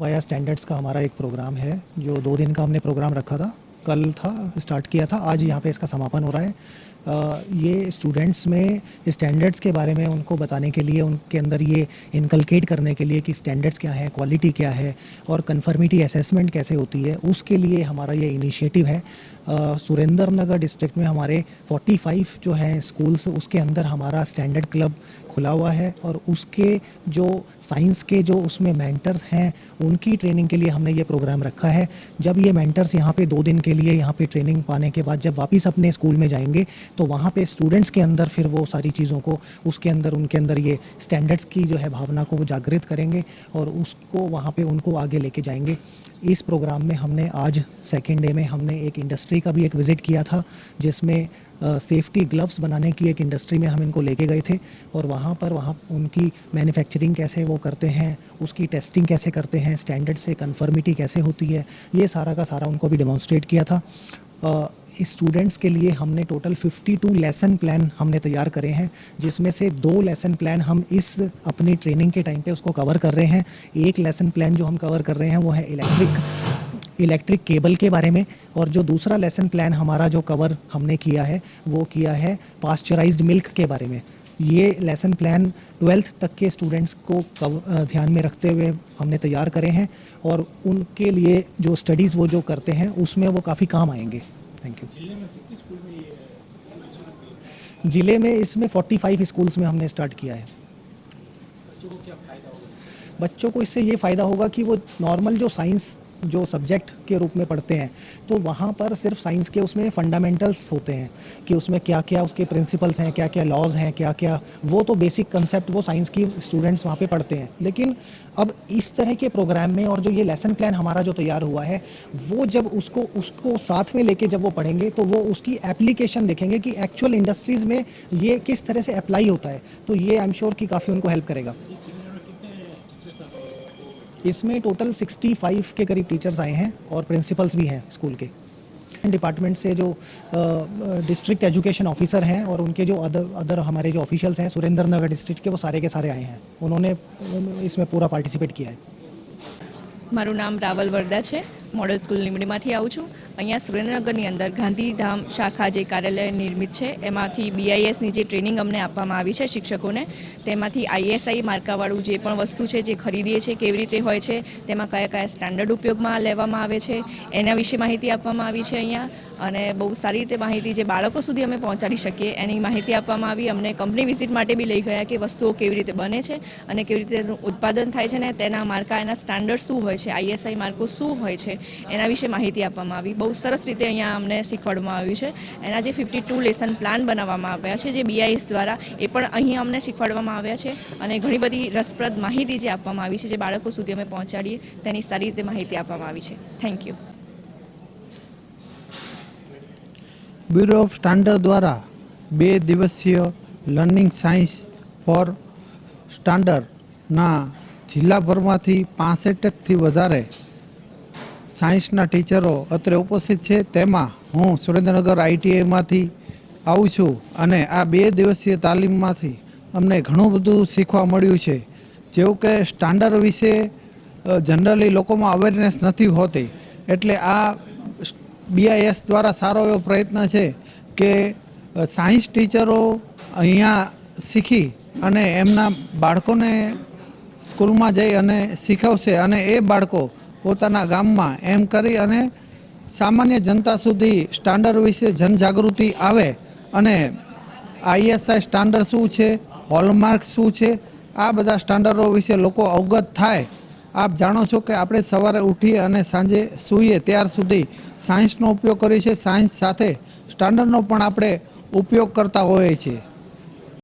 Via standards का हमारा एक प्रोग्राम है, जो दो दिन का हमने प्रोग्राम रखा था। कल था स्टार्ट किया था, आज यहाँ पे इसका समापन हो रहा है। ये स्टूडेंट्स में स्टैंडर्ड्स के बारे में उनको बताने के लिए, उनके अंदर ये इनकलकेट करने के लिए कि स्टैंडर्ड्स क्या है क्वालिटी क्या है और कन्फर्मिटी असेसमेंट कैसे होती है, उसके लिए हमारा ये इनिशिएटिव है। सुरेंद्र नगर डिस्ट्रिक्ट में हमारे 45 जो हैं स्कूल्स उसके अंदर हमारा स्टैंडर्ड क्लब खुला हुआ है और उसके जो साइंस के जो उसमें मैंटर्स हैं, उनकी ट्रेनिंग के लिए हमने ये प्रोग्राम रखा है। जब ये मैंटर्स यहाँ पे दो दिन के लिए यहाँ पे ट्रेनिंग पाने के बाद जब वापस अपने स्कूल में जाएँगे तो वहाँ पे स्टूडेंट्स के अंदर फिर वो सारी चीज़ों को, उसके अंदर, उनके अंदर ये स्टैंडर्ड्स की जो है भावना को वो जागृत करेंगे और उसको वहाँ पे उनको आगे लेके जाएँगे। इस प्रोग्राम में हमने आज सेकेंड डे में हमने एक इंडस्ट्री का भी एक विज़िट किया था, जिसमें सेफ्टी ग्लव्स बनाने की एक इंडस्ट्री में हम इनको लेके गए थे और वहाँ पर वहाँ उनकी मैन्युफैक्चरिंग कैसे वो करते हैं, उसकी टेस्टिंग कैसे करते हैं स्टैंडर्ड से कन्फर्मिटी कैसे होती है, ये सारा का सारा उनको भी डेमोन्स्ट्रेट किया था। स्टूडेंट्स के लिए हमने टोटल 52 लेसन प्लान हमने तैयार करे हैं, जिसमें से दो लेसन प्लान हम इस अपनी ट्रेनिंग के टाइम पे उसको कवर कर रहे हैं। एक लेसन प्लान जो हम कवर कर रहे हैं वो है इलेक्ट्रिक इलेक्ट्रिक केबल के बारे में, और जो दूसरा लेसन प्लान हमारा जो कवर हमने किया है, वो किया है पास्चराइज्ड मिल्क के बारे में। ये लेसन प्लान ट्वेल्थ तक के स्टूडेंट्स को ध्यान में रखते हुए हमने तैयार करे हैं और उनके लिए जो स्टडीज़ वो जो करते हैं उसमें वो काफ़ी काम आएँगे। थैंक यू ज़िले में इसमें 45 स्कूल्स में हमने स्टार्ट किया है। बच्चों को इससे ये फ़ायदा होगा कि वो नॉर्मल जो साइंस जो सब्जेक्ट के रूप में पढ़ते हैं तो वहाँ पर सिर्फ़ साइंस के उसमें फंडामेंटल्स होते हैं कि उसमें क्या क्या उसके प्रिंसिपल्स हैं क्या क्या लॉज हैं क्या क्या वो तो बेसिक कंसेप्ट वो साइंस की स्टूडेंट्स वहाँ पे पढ़ते हैं। लेकिन अब इस तरह के प्रोग्राम में और जो ये लेसन प्लान हमारा जो तैयार हुआ है, वो जब उसको उसको साथ में लेके जब वो पढ़ेंगे तो वो उसकी एप्लीकेशन देखेंगे कि एक्चुअल इंडस्ट्रीज़ में ये किस तरह से अप्लाई होता है। तो ये आई एम श्योर कि काफ़ी उनको हेल्प करेगा। इसमें टोटल 65 के करीब टीचर्स आए हैं और प्रिंसिपल्स भी हैं स्कूल के डिपार्टमेंट से जो डिस्ट्रिक्ट एजुकेशन ऑफिसर हैं और उनके जो अदर अदर हमारे जो ऑफिशियल्स हैं सुरेंद्र नगर डिस्ट्रिक्ट के वो सारे के सारे आए हैं उन्होंने इसमें पूरा पार्टिसिपेट किया है મારું નામ રાવલ વરદા છે મોડલ સ્કૂલ લીમડીમાંથી આવું છું. અહીંયા સુરેન્દ્રનગરની અંદર ગાંધીધામ શાખા જે કાર્યાલય નિર્મિત છે, એમાંથી બીઆઈએસની જે ટ્રેનિંગ અમને આપવામાં આવી છે શિક્ષકોને, તેમાંથી આઈએસઆઈ માર્કાવાળું જે પણ વસ્તુ છે જે ખરીદીએ છીએ, કેવી રીતે હોય છે, તેમાં કયા કયા સ્ટાન્ડર્ડ ઉપયોગમાં લેવામાં આવે છે, એના વિશે માહિતી આપવામાં આવી છે અહીંયા. અને બહુ સારી રીતે માહિતી જે બાળકો સુધી અમે પહોંચાડી શકીએ, એની માહિતી આપવામાં આવી. અમને કંપની વિઝિટ માટે બી લઈ ગયા કે વસ્તુઓ કેવી રીતે બને છે અને કેવી રીતે તેનું ઉત્પાદન થાય છે ને તેના માર્કા, એના સ્ટાન્ડર્ડ શું હોય છે આઈએસઆઈ માર્કો શું હોય છે એના વિશે માહિતી આપવામાં આવી. બહુ સરસ રીતે અહીંયા અમને શીખવાડવામાં આવ્યું છે. એના જે ફિફ્ટી ટુ લેસન પ્લાન બનાવવામાં આવ્યા છે, જે બીઆઈએસ દ્વારા, એ પણ અહીં અમને શીખવાડવામાં આવ્યા છે. અને ઘણી બધી રસપ્રદ માહિતી જે આપવામાં આવી છે, જે બાળકો સુધી અમે પહોંચાડીએ, તેની સારી રીતે માહિતી આપવામાં આવી છે. Thank you bureau of standard દ્વારા બે દિવસીય લર્નિંગ સાયન્સ ફોર સ્ટાન્ડર્ડના જિલ્લાભરમાંથી પાસઠથી વધારે સાયન્સના ટીચરો અત્રે ઉપસ્થિત છે. તેમાં હું સુરેન્દ્રનગર આઈટીઆઈમાંથી આવું છું અને આ બે દિવસીય તાલીમમાંથી અમને ઘણું બધું શીખવા મળ્યું છે. જેવું કે સ્ટાન્ડર્ડ વિશે જનરલી લોકોમાં અવેરનેસ નથી હોતી. એટલે આ બીઆઈએસ દ્વારા સારો એવો પ્રયત્ન છે કે સાયન્સ ટીચરો અહીંયા શીખી અને એમના બાળકોને સ્કૂલમાં જઈ અને શીખવશે અને એ બાળકો પોતાના ગામમાં એમ કરી અને સામાન્ય જનતા સુધી સ્ટાન્ડર્ડ વિશે જનજાગૃતિ આવે અને આઈએસઆઈ સ્ટાન્ડર્ડ શું છે, હોલમાર્ક શું છે, આ બધા સ્ટાન્ડર્ડો વિશે લોકો અવગત થાય. આપ જાણો છો કે આપણે સવારે ઉઠીએ અને સાંજે સૂઈએ ત્યાર સુધી સાયન્સનો ઉપયોગ કરીએ છીએ. સાયન્સ સાથે સ્ટાન્ડર્ડનો પણ આપણે ઉપયોગ કરતા હોઈએ છીએ.